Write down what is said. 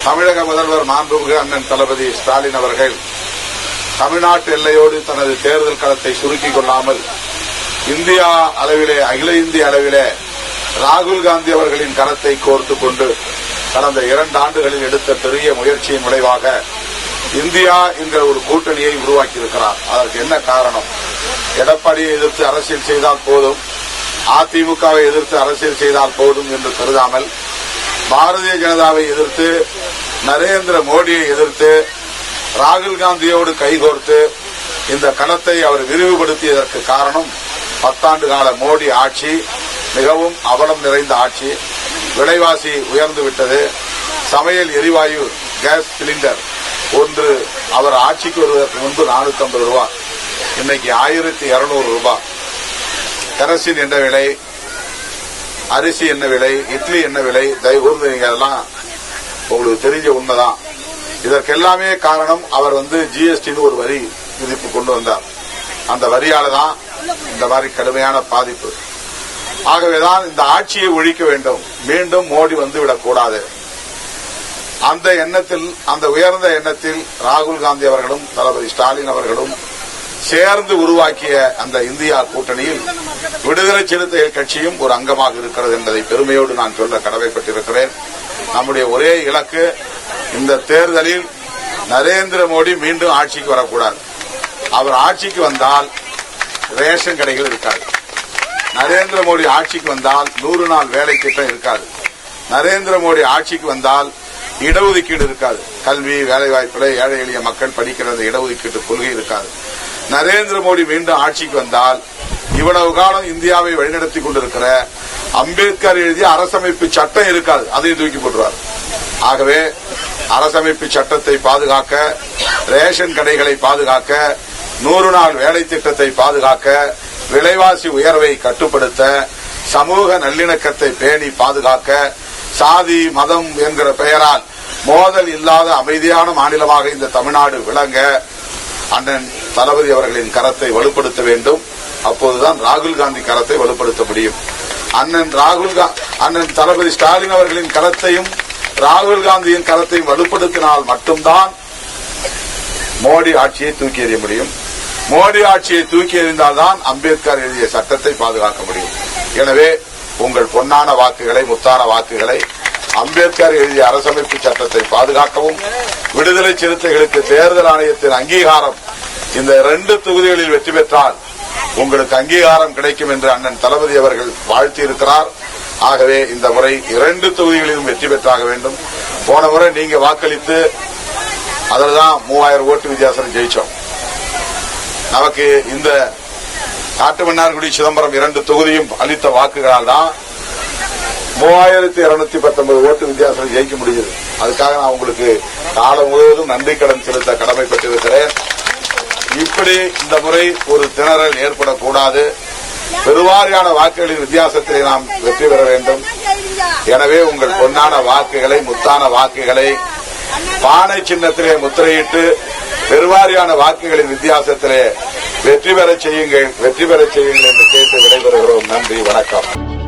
தமிழக முதல்வர் மாண்புமிகு அண்ணன் தளபதி ஸ்டாலின் அவர்கள் தமிழ்நாட்டு எல்லையோடு தனது தேர்தல் களத்தை சுருக்கிக் கொள்ளாமல் இந்தியா அளவிலே அகில இந்திய அளவிலே ராகுல் காந்தி அவர்களின் கரத்தை கோர்த்துக் கொண்டு கடந்த இரண்டு ஆண்டுகளில் எடுத்த பெரிய முயற்சியின் விளைவாக இந்தியா என்கிற ஒரு கூட்டணியை உருவாக்கியிருக்கிறார். அதற்கு என்ன காரணம்? எடப்பாடியை எதிர்த்து அரசியல் செய்தால் போதும் அதிமுகவை எதிர்த்து அரசியல் செய்தால் போதும் என்று கருதாமல் பாரதிய ஜனதாவை எதிர்த்து நரேந்திர மோடியை எதிர்த்து ராகுல் காந்தியோடு கைகோர்த்து இந்த கணத்தை அவர் விரிவுபடுத்தியதற்கு காரணம் பத்தாண்டு கால மோடி ஆட்சி மிகவும் அவலம் நிறைந்த ஆட்சி விலைவாசி உயர்ந்து விட்டது சமையல் எரிவாயு கேஸ் சிலிண்டர் ஒன்று அவர் ஆட்சிக்கு வருவதற்கு முன்பு நானூத்தி ஐம்பது ரூபாய் இன்னைக்கு ஆயிரத்தி இருநூறு ரூபாய் கரசின் என்ற விலை அரிசி என்ன விலை இட்லி என்ன விலை தயவுகூர்ந்து நீங்க அதெல்லாம் உங்களுக்கு தெரிஞ்ச உண்மைதான். இதற்கெல்லாமே காரணம் அவர் வந்து ஜிஎஸ்டின்னு ஒரு வரி விதிப்பு கொண்டு வந்தார். அந்த வரியால தான் இந்த மாதிரி கடுமையான பாதிப்பு. ஆகவேதான் இந்த ஆட்சியை ஒழிக்க வேண்டும். மீண்டும் மோடி வந்து விடக்கூடாது. அந்த எண்ணத்தில் அந்த உயர்ந்த எண்ணத்தில் ராகுல் காந்தி அவர்களும் தளபதி ஸ்டாலின் அவர்களும் சேர்ந்து உருவாக்கிய அந்த இந்தியா கூட்டணியில் விடுதலை சிறுத்தை கட்சியும் ஒரு அங்கமாக இருக்கிறது என்பதை பெருமையோடு நான் சொல்ல கடமைப்பட்டிருக்கிறேன். நம்முடைய ஒரே இலக்கு இந்த தேர்தலில் நரேந்திர மோடி மீண்டும் ஆட்சிக்கு வரக்கூடாது. அவர் ஆட்சிக்கு வந்தால் ரேஷன் கடைகள் இருக்காது. நரேந்திர மோடி ஆட்சிக்கு வந்தால் நூறு நாள் வேலை திட்டம் இருக்காது. நரேந்திர மோடி ஆட்சிக்கு வந்தால் இடஒதுக்கீடு இருக்காது. கல்வி வேலைவாய்ப்பில் ஏழை எளிய மக்கள் படிக்கிற இடஒதுக்கீட்டு கொள்கை இருக்காது. நரேந்திர மோடி மீண்டும் ஆட்சிக்கு வந்தால் இவ்வளவு காலம் இந்தியாவை வழிநடத்தி கொண்டிருக்கிற அம்பேத்கர் எழுதிய அரசமைப்பு சட்டம் இருக்காது அதையும் தூக்கி போட்டுருவார். ஆகவே அரசமைப்பு சட்டத்தை பாதுகாக்க ரேஷன் கடைகளை பாதுகாக்க நூறு நாள் வேலை திட்டத்தை பாதுகாக்க விலைவாசி உயர்வை கட்டுப்படுத்த சமூக நல்லிணக்கத்தை பேணி பாதுகாக்க சாதி மதம் என்கிற பெயரால் மோதல் இல்லாத அமைதியான மாநிலமாக இந்த தமிழ்நாடு விளங்க அண்ணன் தளபதி அவர்களின் கரத்தை வலுப்படுத்த வேண்டும். அப்போதுதான் ராகுல் காந்தி கரத்தை வலுப்படுத்த முடியும். அண்ணன் ராகுல் அண்ணன் தளபதி ஸ்டாலின் அவர்களின் கரத்தையும் ராகுல் காந்தியின் கரத்தையும் வலுப்படுத்தினால் மட்டும்தான் மோடி ஆட்சியை தூக்கி எறிய முடியும். மோடி ஆட்சியை தூக்கி எறிந்தால்தான் அம்பேத்கர் எழுதிய சட்டத்தை பாதுகாக்க முடியும். எனவே உங்கள் பொன்னான வாக்குகளை முத்தான வாக்குகளை அம்பேத்கர் எழுதிய அரசமைப்பு சட்டத்தை பாதுகாக்கவும் விடுதலை சிறுத்தைகளுக்கு தேர்தல் ஆணையத்தின் அங்கீகாரம் இந்த ரெண்டு தொகுதிகளில் வெற்றி பெற்றால் உங்களுக்கு அங்கீகாரம் கிடைக்கும் என்று அண்ணன் தளபதி அவர்கள் வாழ்த்தியிருக்கிறார். ஆகவே இந்த முறை இரண்டு தொகுதிகளிலும் வெற்றி பெற்றாக வேண்டும். போன முறை நீங்க வாக்களித்து அதில் தான் மூவாயிரம் ஓட்டு வித்தியாசம் ஜெயிச்சோம். நமக்கு இந்த காட்டுமன்னார்குடி சிதம்பரம் இரண்டு தொகுதியும் அளித்த வாக்குகளால் தான் மூவாயிரத்தி இருநூத்தி பத்தொன்பது ஓட்டு வித்தியாசம் ஜெயிக்க முடிஞ்சது. அதுக்காக நான் உங்களுக்கு காலம் முழுவதும் நன்றி கடன் செலுத்த கடமைப்பட்டிருக்கிறேன். இப்படி இந்த முறை ஒரு திணறல் ஏற்படக்கூடாது. பெருவாரியான வாக்குகளின் வித்தியாசத்திலே நாம் வெற்றி பெற வேண்டும். எனவே உங்கள் பொன்னான வாக்குகளை முத்தான வாக்குகளை பானை சின்னத்திலே முத்திரையிட்டு பெருவாரியான வாக்குகளின் வித்தியாசத்திலே வெற்றி பெறச் செய்யுங்கள் வெற்றி பெறச் செய்யுங்கள் என்று கேட்டு விடைபெறுகிறோம். நன்றி வணக்கம்.